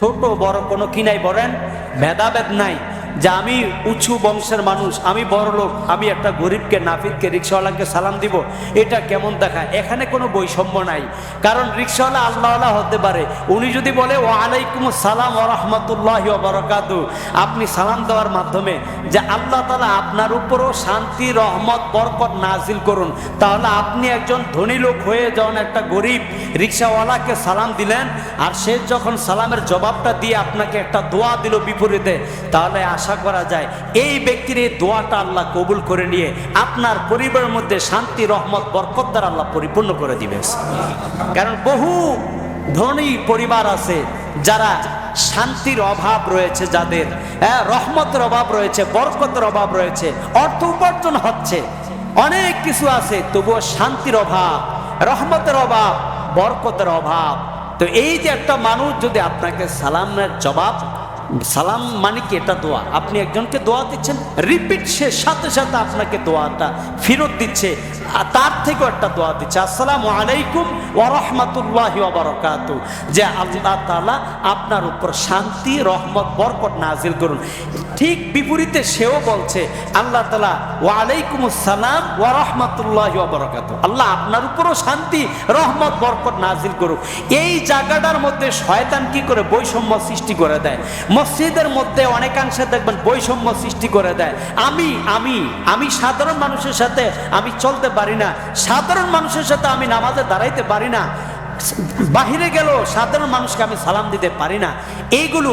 ছোট বড় কোনো কি নাই বলেন? ভেদাভেদ নাই। যে আমি উঁচু বংশের মানুষ, আমি বড় লোক, আমি একটা গরিবকে, নাফিককে, রিক্সাওয়ালাকে সালাম দিব, এটা কেমন দেখায় এখানে কোনো বৈষম্য নাই। কারণ রিক্সাওয়ালা আল্লাহওয়ালা হতে পারে, উনি যদি বলে ও আলাইকুম সালাম ও রহমতুল্লাহ বরকাত আপনি সালাম দেওয়ার মাধ্যমে যে আল্লাহ তালা আপনার উপরও শান্তি, রহমত, বরকত নাজিল করুন, তাহলে আপনি একজন ধনী লোক হয়ে যখন একটা গরিব রিক্সাওয়ালাকে সালাম দিলেন, আর সে যখন সালামের জবাবটা দিয়ে আপনাকে একটা দোয়া দিল বিপরীতে, তাহলে আশা করা যায়, এই ব্যক্তির এই দোয়াটা আল্লাহ কবুল করে নিয়ে আপনার পরিবারের মধ্যে শান্তি, রহমত, বরকত দ্বারা আল্লাহ পরিপূর্ণ করে দিবে কারণ বহু ধনী পরিবার আছে যারা শান্তির অভাব রয়েছে যাদের হ্যাঁ রহমতের অভাব রয়েছে, বরকতের অভাব রয়েছে, অর্থ উপার্জন হচ্ছে, অনেক কিছু আছে, তবুও শান্তির অভাব, রহমতের অভাব, বরকতের অভাব। তো এই যে একটা মানুষ যদি আপনাকে সালামের জবাব সালাম মানে কি? এটা দোয়া। আপনি একজনকে দোয়া দিচ্ছেন, রিপিট সে সাথে সাথে আপনাকে দোয়াটা ফেরত দিচ্ছে তার থেকেও একটা দোয়া দিচ্ছে। আসসালামু আলাইকুম ওরহমতুল্লাহ ওবরকাত যে আল্লাহ তালা আপনার উপর শান্তি, রহমত, বরকত নাজিল করুন। ঠিক বিপরীতে সেও বলছে, আল্লাহ তালা ওয়ালাইকুম আসসালাম ওরহমতুল্লাহ ওবরকাত আল্লাহ আপনার উপরও শান্তি, রহমত, বরকত নাজিল করুক। এই জায়গাটার মধ্যে শয়তান কি করে বৈষম্য সৃষ্টি করে দেয়? মসজিদের মধ্যে অনেকাংশে দেখবেন বৈষম্য সৃষ্টি করে দেয়। আমি আমি আমি সাধারণ মানুষের সাথে আমি চলতে পারি না। সাধারণ মানুষের সাথে আমি নামাজে দাঁড়াইতে পারি না। বাহিরে গেল সাধারণ মানুষকে আমি সালাম দিতে পারি না। এইগুলো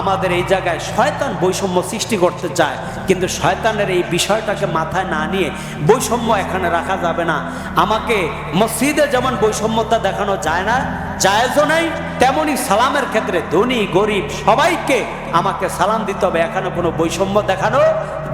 আমাদের এই জায়গায় শয়তান বৈষম্য সৃষ্টি করতে চায়। কিন্তু শয়তানের এই বিষয়টাকে মাথায় না নিয়ে বৈষম্য এখানে রাখা যাবে না। আমাকে মসজিদে যেমন বৈষম্যতা দেখানো যায় না জায়েজও নাই, তেমনি সালামের ক্ষেত্রে ধনী, গরিব সবাইকে আমাকে সালাম দিতে হবে। এখানে কোনো বৈষম্য দেখানো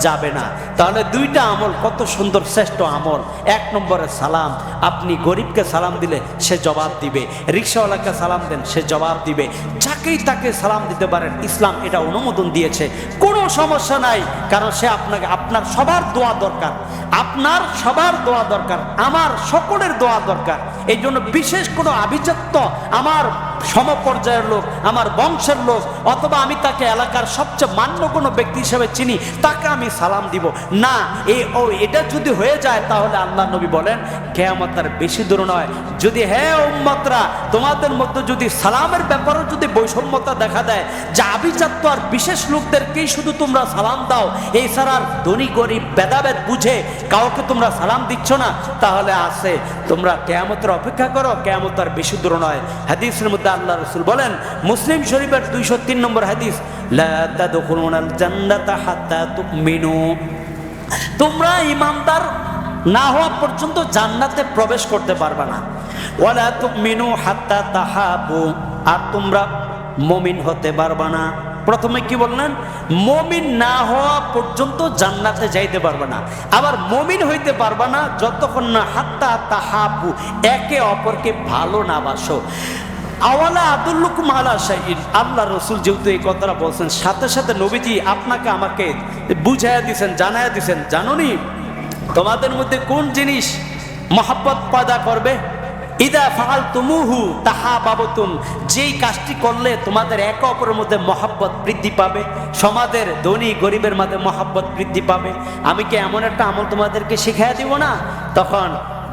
যাবে না। তাহলে দুইটা আমল, কত সুন্দর শ্রেষ্ঠ আমল। এক নম্বরে সালাম, আপনি গরিবকে সালাম দিলে সে জবাব দিবে। রিক্সাওয়ালাকে সালাম দেন, সে জবাব দিবে। যাকেই তাকে সালাম দিতে পারেন, ইসলাম এটা অনুমোদন দিয়েছে। কোনো সমস্যা নাই, কারণ সে আপনাকে, আপনার সবার দোয়া দরকার। আপনার সবার দোয়া দরকার, আমার সকলের দোয়া দরকার। এই জন্য বিশেষ কোনো আভিজাত্য আমার সমপর্যায়ের লোক, আমার বংশের লোক, অথবা আমি তাকে এলাকার সবচেয়ে মান্য কোনো ব্যক্তি হিসেবে চিনি, তাকে আমি সালাম দিব। না এই ও, এটা যদি হয়ে যায়, তাহলে আল্লাহ নবী বলেন, কেয়ামত তার বেশি দূর নয়। যদি হ্যাঁ উম্মতরা, তোমাদের মধ্যে যদি সালামের ব্যাপারেও যদি বৈষম্যতা দেখা দেয় যে আভিজাত্য আর বিশেষ লোকদেরকেই শুধু তোমরা সালাম দাও। এই ছাড়ার ধনী, গরিব, ভেদাভেদ বুঝে কাউকে তোমরা সালাম দিচ্ছ না, তাহলে আছে, তোমরা কেয়ামতের অপেক্ষা করো, কেয়ামত আর বেশি দূর নয়। হাদিসের মধ্যে আল্লাহ রসুল বলেন, মুসলিম শরীফের দুইশো তিন নম্বর হাদিস তোমরা ইমানদার না হওয়া পর্যন্ত জান্নাতে প্রবেশ করতে পারবে না। হাত্তা তাহাবু। আর তোমরা মমিন হতে পারবে না। প্রথমে কি বললেন? মমিন না হওয়া পর্যন্ত জান্নাতে যাইতে পারবে না। আবার মমিন হইতে পারবে না যতক্ষণ না হাত্তা তাহাবু, একে অপরকে ভালো না বাসো। আওয়ালা আদুল্লুকুম আলা শাহিন আল্লাহ রসুল যেহেতু এই কথাটা বলছেন, সাথে সাথে নবীজি আপনাকে আমাকে বুঝাইয়া দিছেন, জানাইয়া দিছেন, জানোনি? তোমাদের মধ্যে কোন জিনিস মহাব্বত পয়দা করবে? ইদা ফাল তুমুহু তাহা বাবতুম যেই কাজটি করলে তোমাদের একে অপরের মধ্যে মহাব্বত বৃদ্ধি পাবে, সমাজের ধনী গরিবের মধ্যে মহাব্বত বৃদ্ধি পাবে। আমি কি এমন একটা আমল তোমাদেরকে শিখাইয়া দিব না? তখন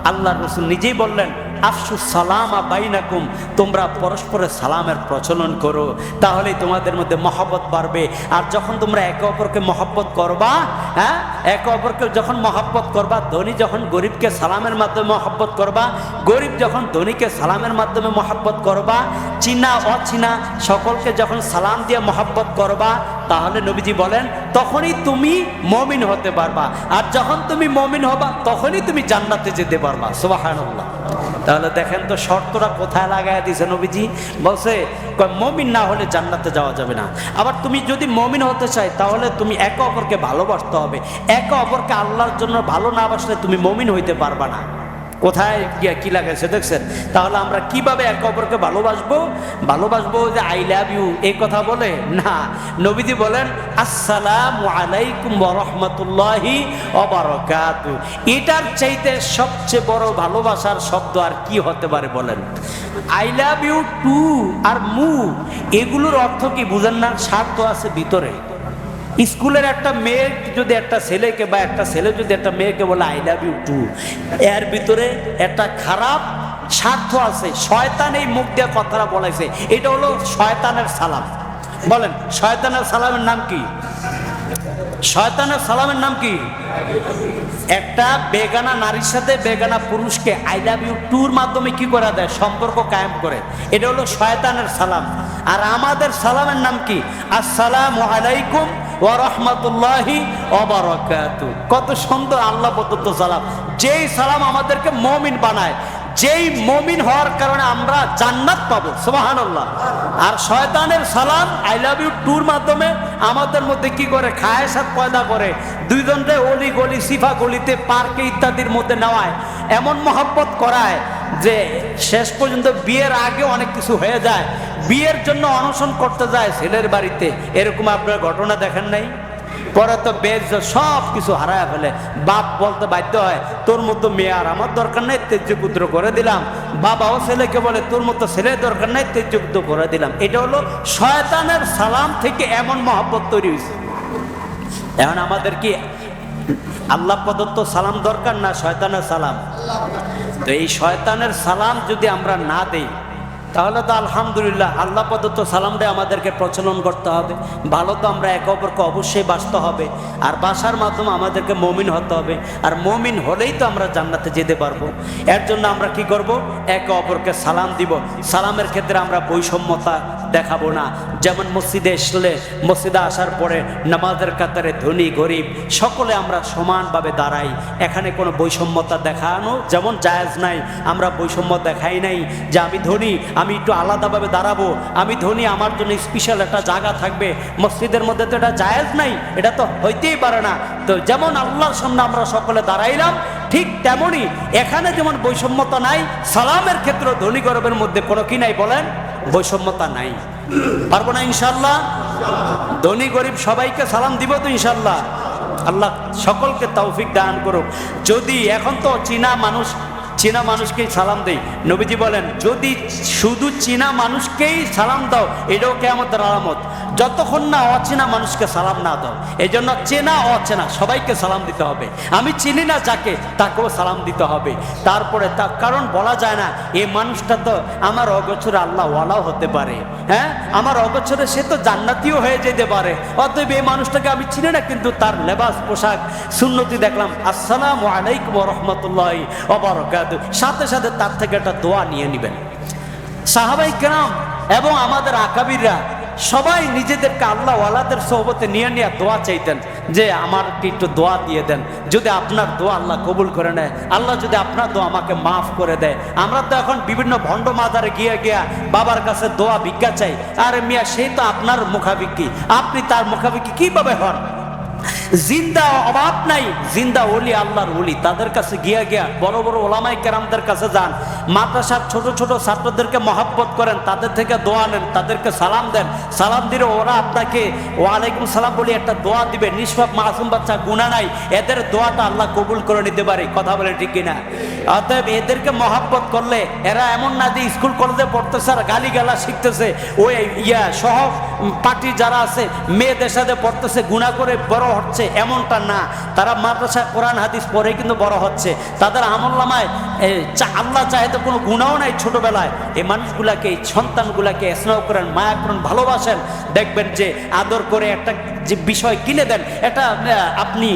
আল্লাহ রসুল নিজেই বললেন আফসু সালামা বাইনাকুম, তোমরা পরস্পরের সালামের প্রচলন করো। তাহলেই তোমাদের মধ্যে মহব্বত বাড়বে। আর যখন তোমরা একে অপরকে মহব্বত করবা হ্যাঁ একে অপরকে যখন মহব্বত করবা, ধনী যখন গরিবকে সালামের মাধ্যমে মহব্বত করবা, গরিব যখন ধনীকে সালামের মাধ্যমে মহব্বত করবা, চিনা, অচিনা সকলকে যখন সালাম দিয়ে মহব্বত করবা, তাহলে নবীজি বলেন, তখনই তুমি মমিন হতে পারবা। আর যখন তুমি মমিন হবা, তখনই তুমি জান্নাতে যেতে পারবা। সুবহানাল্লাহ। তাহলে দেখেন তো শর্তটা কোথায় লাগাই দিছে নবীজি? বলছে মমিন না হলে জান্নাতে যাওয়া যাবে না। আবার তুমি যদি মমিন হতে চাই, তাহলে তুমি একে অপরকে ভালোবাসতে হবে। একে অপরকে আল্লাহর জন্য ভালো না বাসলে তুমি মমিন হইতে পারবা না। কোথায় গিয়া কি লাগাইছে দেখছেন? তাহলে আমরা কীভাবে একে অপরকে ভালোবাসবো? ভালোবাসবো যে আই লাভ ইউ এই কথা বলে? না। নবীজি বলেন, আসসালামু আলাইকুম রহমতুল্লাহি অবরকাত এটার চাইতে সবচেয়ে বড় ভালোবাসার শব্দ আর কি হতে পারে বলেন? আই লাভ ইউ টু আর মু এগুলোর অর্থ কি বুঝেন না? স্বার্থ আছে ভিতরে। স্কুলের একটা মেয়ে যদি একটা ছেলেকে বা একটা ছেলে যদি একটা মেয়েকে বলে আই লাভ ইউ টু এর ভিতরে একটা খারাপ স্বার্থ আছে। শয়তান এই মুখ দিয়ে কথাটা বলেছে। এটা হলো শয়তানের সালাম। বলেন, শয়তানের সালামের নাম কি? শয়তানের সালামের নাম কি? একটা বেগানা নারীর সাথে বেগানা পুরুষকে আই লাভ ইউ টুর মাধ্যমে কি করে দেয় সম্পর্ক কায়েম করে। এটা হলো শয়তানের সালাম। আর আমাদের সালামের নাম কি? আসসালামু আলাইকুম ওয়া রাহমাতুল্লাহি ওয়া কত সুন্দর আল্লাহ প্রদত্ত সালাম। যেই সালাম আমাদেরকে মমিন বানায়, যেই মমিন হওয়ার কারণে আমরা জান্নাত পাবো, সুবহানাল্লাহ। আর শয়তানের সালাম আই লাভ ইউ টুর মাধ্যমে আমাদের মধ্যে কি করে? খায়সাত পয়দা করে। দুইজনরে অলি গলি সিফা গলিতে পার্কে ইত্যাদির মধ্যে নেওয়ায়, এমন মহব্বত করায় যে শেষ পর্যন্ত বিয়ের আগে অনেক কিছু হয়ে যায়, বিয়ের জন্য অনশন করতে যায় ছেলের বাড়িতে, এরকম আপনার ঘটনা দেখেন নাই? পরে তো বেশ সব কিছু হারায় ফেলে। বাপ বলতে বাধ্য হয়, তোর মতো মেয়ে আর আমার দরকার নেই তেজ্য পুত্র করে দিলাম। বাবাও ছেলেকে বলে, তোর মতো ছেলের দরকার নেই তেজ্য পুত্র করে দিলাম। এটা হলো শয়তানের সালাম থেকে এমন মহব্বত তৈরি হয়েছে। এখন আমাদের কি আল্লাহ প্রদত্ত সালাম দরকার না শয়তানের সালাম? তো এই শয়তানের সালাম যদি আমরা না দেই, তাহলে তো আলহামদুলিল্লাহ আল্লাহ প্রদত্ত সালামটা আমাদেরকে প্রচলন করতে হবে। ভালো তো আমরা একে অপরকে অবশ্যই বাঁচতে হবে। আর বাসার মাধ্যমে আমাদেরকে মমিন হতে হবে। আর মমিন হলেই তো আমরা জান্নাতে যেতে পারব। এর জন্য আমরা কি করব? একে অপরকে সালাম দিব। সালামের ক্ষেত্রে আমরা বৈষম্যতা দেখাবো না। যেমন মসজিদে এসলে, মসজিদে আসার পরে নামাজের কাতারে ধনী, গরিব, সকলে আমরা সমানভাবে দাঁড়াই। এখানে কোনো বৈষম্যতা দেখানো যেমন জায়েজ নাই। আমরা বৈষম্য দেখাই নাই যে আমি ধনী, আমি একটু আলাদাভাবে দাঁড়াবো। আমি ধনী, আমার জন্য স্পেশাল একটা জায়গা থাকবে। মসজিদের মধ্যে তো এটা জায়েজ নাই, এটা তো হইতেই পারে না। তো যেমন আল্লাহর সামনে আমরা সকলে দাঁড়াইলাম, ঠিক তেমনই এখানে যেমন বৈষম্যতা নাই, সালামের ক্ষেত্রে ধনী গরবের মধ্যে কোনো কি নাই বলেন? বৈষম্যতা নাই। পারব না ইনশাল্লাহ ধনী গরিব সবাইকে সালাম দিব তো ইনশাল্লাহ আল্লাহ সকলকে তৌফিক দান করুক। যদি এখন তো চীনা মানুষ, চীনা মানুষকেই সালাম দেই। নবীজি বলেন, যদি শুধু চীনা মানুষকেই সালাম দাও, এটাও কেমন আলামত। যতক্ষণ না অচেনা মানুষকে সালাম না দাও এই জন্য চেনা অচেনা সবাইকে সালাম দিতে হবে। আমি চিনি না যাকে, তাকেও সালাম দিতে হবে। তারপরে তা, কারণ বলা যায় না এই মানুষটা তো আমার অগোচরে আল্লাহ ওয়ালাও হতে পারে। হ্যাঁ? আমার অগোচরে সে তো জান্নাতিও হয়ে যেতে পারে। অতএব এই মানুষটাকে আমি চিনি না, কিন্তু তার লেবাস, পোশাক, সুন্নতি দেখলাম। আসসালাম আলাইকুম রহমতুল্লাহ অবরকাত সাথে সাথে তার থেকে একটা দোয়া নিয়ে নেবেন। সাহাবাই কেরাম এবং আমাদের আকাবিররা সবাই নিজেদেরকে আল্লাহ ওয়ালাদের সহবতে নিয়ে নিয়ে দোয়া চাইতেন যে আমাকে একটু দোয়া দিয়ে দেন। যদি আপনার দোয়া আল্লাহ কবুল করে নেয়, আল্লাহ যদি আপনার দোয়া আমাকে মাফ করে দেয়। আমরা তো এখন বিভিন্ন ভণ্ড মাজারে গিয়ে গিয়া বাবার কাছে দোয়া ভিক্ষা চাই। আরে মিয়া, সেই তো আপনার মুখাভিক্ষি। আপনি তার মুখাভিক্ষি কীভাবে হন? জিন্দা অভাব নাই, জিন্দা ওলি আল্লাহর ওলি। তাদের কাছে গিয়া গিয়া বড় বড় ওলামাই কেরামদের কাছে যান। মাদ্রাসার ছোট ছোট ছাত্রদেরকে মহাব্বত করেন, তাদের থেকে দোয়া নেন, তাদেরকে সালাম দেন। সালাম দিলে ওরা আপনাকে ওয়ালাইকুম সালাম বলে একটা দোয়া দিবে। নিষ্পাপ মাসুম বাচ্চা গুণা নাই, এদের দোয়াটা আল্লাহ কবুল করে নিতে পারে। কথা বলে ঠিক কিনা? অতএব এদেরকে মহাব্বত করলে, এরা এমন না যে স্কুল কলেজে পড়তেছে আর গালি গালা শিখতেছে। ওই ইয়া সহ পার্টি যারা আছে মেয়েদের সাথে পড়তেছে গুণা করে বড় হচ্ছে। এমনটা না। তারা মাদ্রাসা কোরআন, হাদিস পরে কিন্তু বড় হচ্ছে। তাদের আমল্লামায় আল্লাহ চাহে তো কোনো গুণাও নাই ছোটোবেলায়। এই মানুষগুলাকে, এই সন্তানগুলাকে স্নেহ করেন, মায়া করেন, ভালোবাসেন। দেখবেন যে আদর করে একটা যে বিষয় কিনে দেন, এটা আপনি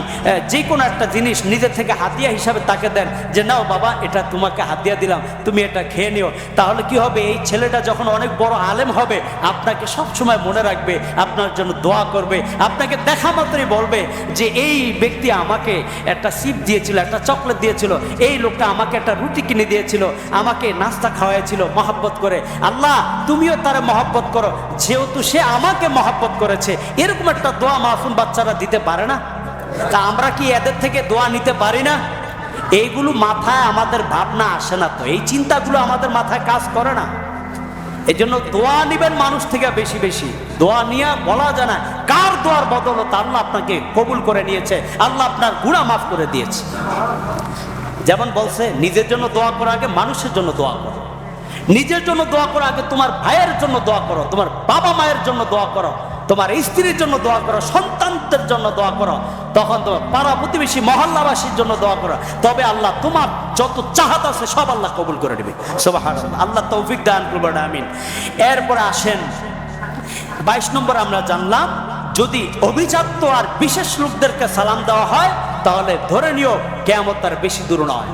যে কোনো একটা জিনিস নিজের থেকে হাতিয়া হিসাবে তাকে দেন যে, নাও বাবা, এটা তোমাকে হাতিয়া দিলাম, তুমি এটা খেয়ে নিও। তাহলে কি হবে? এই ছেলেটা যখন অনেক বড় আলেম হবে, আপনাকে সব সময় মনে রাখবে, আপনার জন্য দোয়া করবে, আপনাকে দেখা মাত্রই বলবে যে, এই ব্যক্তি আমাকে একটা সিপ দিয়েছিল, একটা চকলেট দিয়েছিল, এই লোকটা আমাকে একটা রুটি কিনে দিয়েছিল, আমাকে নাস্তা খাওয়াইছিল, মহাব্বত করে। আল্লাহ, তুমিও তারা মহাব্বত করো, যেহেতু সে আমাকে মহাব্বত করেছে। এরকম একটা দোয়া মাসুম বাচ্চারা দিতে পারে না? তা আমরা কি এদের থেকে দোয়া নিতে পারি না? এইগুলো মাথায় আমাদের ভাবনা আসে না তো। এই চিন্তাগুলো আমাদের মাথায় কাজ করে না। এই জন্য দোয়া নিবেন মানুষ থেকে বেশি বেশি। দোয়া নিয়ে বলা যায় না, কার দোয়ার বদলত আল্লাহ আপনাকে কবুল করে নিয়েছে, আল্লাহ আপনার গুণা মাফ করে দিয়েছে। যেমন বলছে, নিজের জন্য দোয়া করার আগে মানুষের জন্য দোয়া করো। নিজের জন্য দোয়া করো আগে তোমার ভাইয়ের জন্য দোয়া করো, তোমার বাবা মায়ের জন্য দোয়া করো। তোমার স্ত্রীর জন্য দোয়া করো, সন্তানদের জন্য দোয়া করো। তখন তোমার পাড়া প্রতিবেশী, মহল্লাবাসীর জন্য দোয়া করো। তবে আল্লাহ তোমার যত চাহাত আছে সব আল্লাহ কবুল করে নেবে। আল্লাহ তৌফিক দান করবেন আমিন। এরপরে আসেন, বাইশ নম্বর আমরা জানলাম, যদি অভিজাত্য আর বিশেষ লোকদেরকে সালাম দেওয়া হয়, তাহলে ধরে নিও কেমন তার বেশি দূর নয়।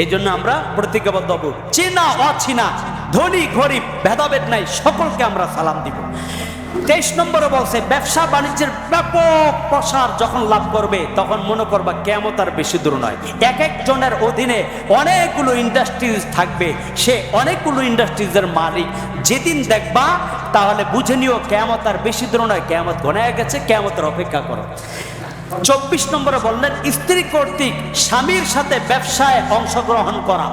এই জন্য আমরা প্রতিজ্ঞাবদ্ধ হব। চেনা, অচিনা, ধনী, গরিব, ভেদাভেদ নাই, সকলকে আমরা সালাম দিব। তেইশ নম্বরে বলছে, ব্যবসা বাণিজ্যের ব্যাপক প্রসার যখন লাভ করবে, তখন মনে করবা কেমন তার বেশি দূর নয়। এক একজনের অধীনে অনেকগুলো ইন্ডাস্ট্রিজ থাকবে, সে অনেকগুলো ইন্ডাস্ট্রিজের মালিক। যেদিন দেখবা, তাহলে বুঝে নিও কেমত আর বেশি দূর নয় কেমত ঘনায় গেছে কেমতের অপেক্ষা করো। চব্বিশ নম্বরে বললেন, স্ত্রী কর্তৃক স্বামীর সাথে ব্যবসায় অংশগ্রহণ করা।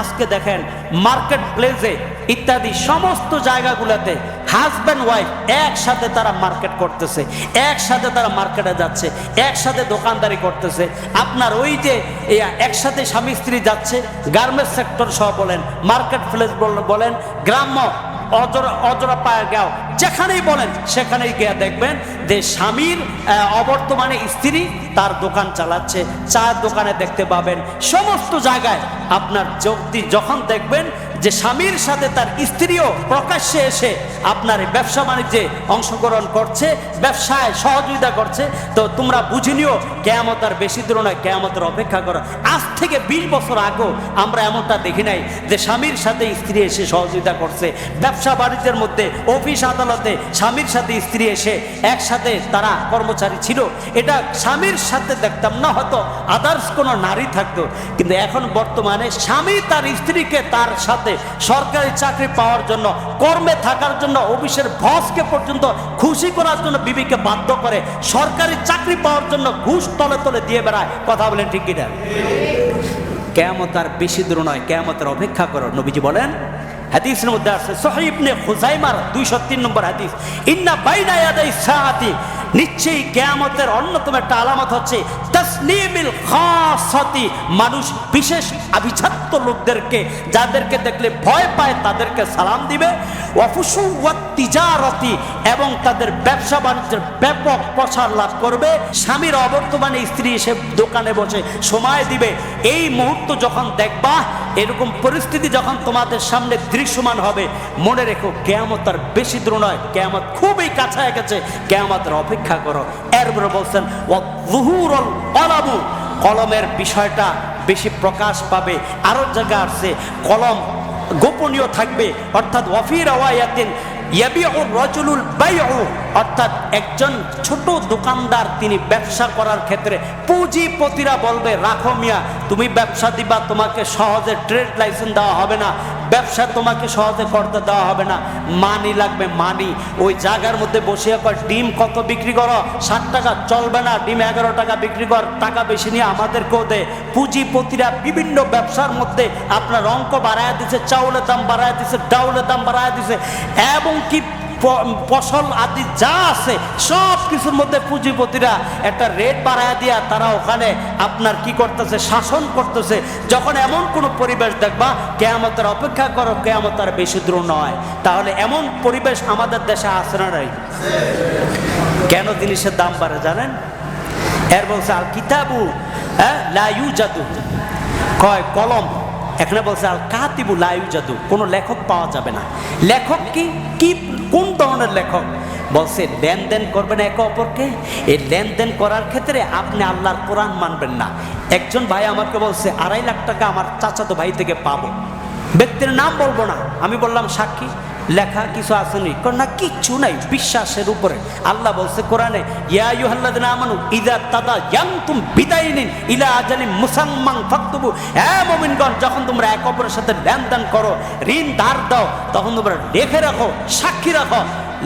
আজকে দেখেন মার্কেট প্লেসে ইত্যাদি সমস্ত জায়গাগুলোতে হাজব্যান্ড ওয়াইফ একসাথে তারা মার্কেট করতেছে, একসাথে তারা মার্কেটে যাচ্ছে, একসাথে দোকানদারি করতেছে। আপনার ওই যে একসাথে স্বামী স্ত্রী যাচ্ছে গার্মেন্টস সেক্টর সহ বলেন মার্কেট প্লেস বলেন, গ্রাম্য অজরা অজরা পায়ে গাও যেখানেই বলেন, সেখানেই গিয়ে দেখবেন যে স্বামীর অবর্তমানে স্ত্রী তার দোকান চালাচ্ছে, চায়ের দোকানে দেখতে পাবেন। সমস্ত জায়গায় আপনার যদি যখন দেখবেন যে স্বামীর সাথে তার স্ত্রীও প্রকাশ্যে এসে আপনার ব্যবসা বাণিজ্যে অংশগ্রহণ করছে, ব্যবসায় সহযোগিতা করছে, তো তোমরা বুঝে নিও কেয়ামত আর বেশি দূর নয়, কেয়ামতের অপেক্ষা করো। আজ থেকে বিশ বছর আগেও আমরা এমনটা দেখি নাই যে স্বামীর সাথে স্ত্রী এসে সহযোগিতা করছে। ব্যবসা বাণিজ্যের মধ্যে অফিস আদালতে স্বামীর সাথে স্ত্রী এসে একসাথে তারা কর্মচারী ছিল। এটা স্বামীর সাথে দেখতাম না, হয়তো আদার্স কোনো নারী থাকতো। কিন্তু এখন বর্তমানে স্বামী তার স্ত্রীকে তার সাথে সরকারি চাকরি পাওয়ার জন্য, কর্মে থাকার জন্য, অফিসের বসকে পর্যন্ত খুশি করার জন্য বিবিকে বাধ্য করে সরকারি চাকরি পাওয়ার জন্য ঘুষ তলে তলে দিয়ে বেড়ায়। কথা বলেন ঠিক কিনা? কেয়ামত আর বেশি দূর নয়, কেয়ামতের অপেক্ষা করো, নবীজি বলেন। হাদিসের মধ্যে আছে সহিবনে খুজাইমার দুইশো তিন নম্বর হাদিস, ইন্না বাইনা ইয়াদাই সাআতি নিশ্চয়ই কেয়ামতের অন্যতম একটা আলামত হচ্ছে মানুষ বিশেষ আভিজাত্য লোকদেরকে, যাদেরকে দেখলে ভয় পায়, তাদেরকে সালাম দিবে। এবং তাদের ব্যবসা বাণিজ্যের ব্যাপক প্রসার লাভ করবে। স্বামীর অবর্তমানে স্ত্রী এসে দোকানে বসে সময় দিবে। এই মুহূর্ত যখন দেখবা, এরকম পরিস্থিতি যখন তোমাদের সামনে দৃশ্যমান হবে, মনে রেখো, কেয়ামত আর বেশি দূর নয়। কেয়ামত খুবই কাছায় গেছে কেয়ামতের অপেক্ষা করো। এরপরে বলছেন ওয়াহুরল কলামু কলমের বিষয়টা বেশি প্রকাশ পাবে। আরও জায়গা আছে। কলম গোপনীয় থাকবে। অর্থাৎ ওয়াফির আওয়ায়াতিন ইয়াবিউর রজুলুল বাইউ। অর্থাৎ একজন ছোট দোকানদার তিনি ব্যবসা করার ক্ষেত্রে, পুঁজিপতিরা বলবে, রাখো মিয়া, তুমি ব্যবসা দিবা, তোমাকে সহজে ট্রেড লাইসেন্স দেওয়া হবে না, ব্যবসা তোমাকে সহজে করতে দেওয়া হবে না। মানি লাগবে, মানি। ওই জায়গার মধ্যে বসে কর ডিম কত বিক্রি করো? ষাট টাকা, চলবে না, ডিম এগারো টাকা বিক্রি কর, টাকা বেশি নিয়ে আমাদেরকেও দে। পুঁজিপতিরা বিভিন্ন ব্যবসার মধ্যে আপনার অঙ্ক বাড়ায় দিছে, চাউলের দাম বাড়ায় দিছে, ডাউলের দাম বাড়ায় দিছে, এবং কি ফসল আদি যা আছে, সব কিছুর মধ্যে পুঁজিপতিরা একটা রেট বাড়ায় দিয়া তারা ওখানে আপনার কি করতেছে, শাসন করতেছে। যখন এমন কোনো পরিবেশ দেখবা, কেয়ামতের অপেক্ষা করো কেয়ামতের বেশি দূর নয়। তাহলে এমন পরিবেশ আমাদের দেশে আসে না কেন জিনিসের দাম বাড়ে জানেন? এর বলছে, আল কিতাবু হ্যাঁ লাইউ জাদু কয়, কলম। এখানে বলছে, আল কাতিবু লাইউ জাদু কোনো লেখক পাওয়া যাবে না। লেখক কি? কি কোন ধরনের লেখক? বলছে, লেনদেন করবেন একে অপরকে। এই লেনদেন করার ক্ষেত্রে আপনি আল্লাহর কোরআন মানবেন না। একজন ভাই আমাকে বলছে, আড়াই লাখ টাকা আমার চাচাতো ভাই থেকে পাবো। ব্যক্তির নাম বলব না। আমি বললাম, সাক্ষী। লেখা কিছু আসেনি কারণ না, কিচ্ছু নাই, বিশ্বাসের উপরে। আল্লাহ বলছে কোরআনে, ইয়া তাদা আমানু তুম বিদায় নিন ইলা আজালি মুসাম্মান ফাক্তুবু। হ্যাঁ মোমিনগণ, যখন তোমরা এক অপরের সাথে লেনদেন করো, ঋণ ধার দাও, তখন তোমরা লেখে রাখো, সাক্ষী রাখো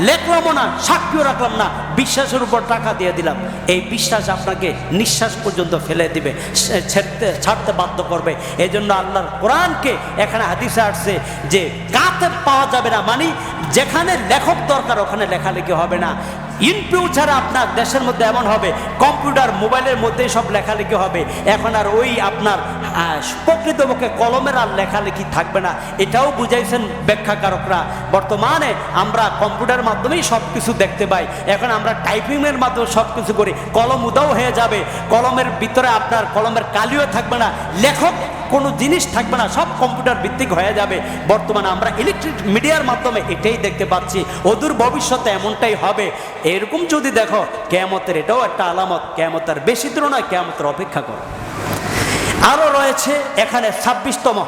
লেখলামও না, সাক্ষীও রাখলাম না, বিশ্বাসের উপর টাকা দিয়ে দিলাম। এই বিশ্বাস আপনাকে নিঃশ্বাস পর্যন্ত ফেলে দিবে ছেড়তে, ছাড়তে বাধ্য করবে। এই জন্য আল্লাহর কোরআনকে এখানে হাদিসে আসছে যে, কাতে পাওয়া যাবে না। মানে যেখানে লেখক দরকার, ওখানে লেখালেখি হবে না। ইন ফিউচারে আপনার দেশের মধ্যে এমন হবে কম্পিউটার মোবাইলের মধ্যেই সব লেখালেখি হবে। এখন আর ওই আপনার আহ, প্রকৃতপক্ষে কলমের আর লেখালেখি থাকবে না। এটাও বুঝাইছেন ব্যাখ্যাকারকরা। বর্তমানে আমরা কম্পিউটারের মাধ্যমেই সব কিছু দেখতে পাই। এখন আমরা টাইপিংয়ের মাধ্যমে সব কিছু করি। কলম উদাও হয়ে যাবে। কলমের ভিতরে আপনার কলমের কালিও থাকবে না। লেখক কোনো জিনিস থাকবে না, সব কম্পিউটার ভিত্তিক হয়ে যাবে। বর্তমানে আমরা ইলেকট্রিক মিডিয়ার মাধ্যমে এটাই দেখতে পাচ্ছি। অদূর ভবিষ্যতে এমনটাই হবে। এরকম যদি দেখো, কেয়ামতের এটাও একটা আলামত। কেয়ামতের বেশি দূর নয় অপেক্ষা করো। আরও রয়েছে এখানে ছাব্বিশতম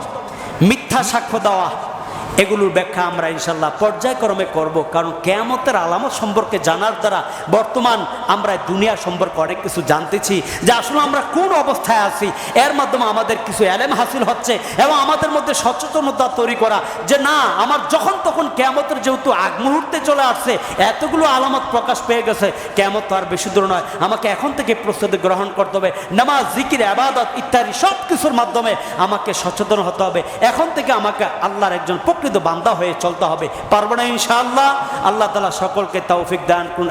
মিথ্যা সাক্ষ্য দেওয়া। এগুলোর ব্যাখ্যা আমরা ইনশাল্লাহ পর্যায়ক্রমে করব, কারণ কেয়ামতের আলামত সম্পর্কে জানার দ্বারা বর্তমান আমরা দুনিয়া সম্পর্কে অনেক কিছু জানতেছি, যে আসলে আমরা কোন অবস্থায় আছি। এর মাধ্যমে আমাদের কিছু এলেম হাসিল হচ্ছে এবং আমাদের মধ্যে সচেতনতা তৈরি করা, যে না, আমার যখন তখন কেয়ামতের যেহেতু আগ মুহূর্তে চলে আসছে, এতগুলো আলামত প্রকাশ পেয়ে গেছে, কেয়ামত তো আর বেশি দূর নয়। আমাকে এখন থেকে প্রস্তুতি গ্রহণ করতে হবে, নামাজ, জিকির, আবাদত ইত্যাদি সব কিছুর মাধ্যমে আমাকে সচেতন হতে হবে। এখন থেকে আমাকে আল্লাহর একজন প্রকৃত বান্দা হয়ে চলতে হবে। পারব না ইনশাআল্লাহ। আল্লাহ তালা সকলকে তৌফিক দান করুন।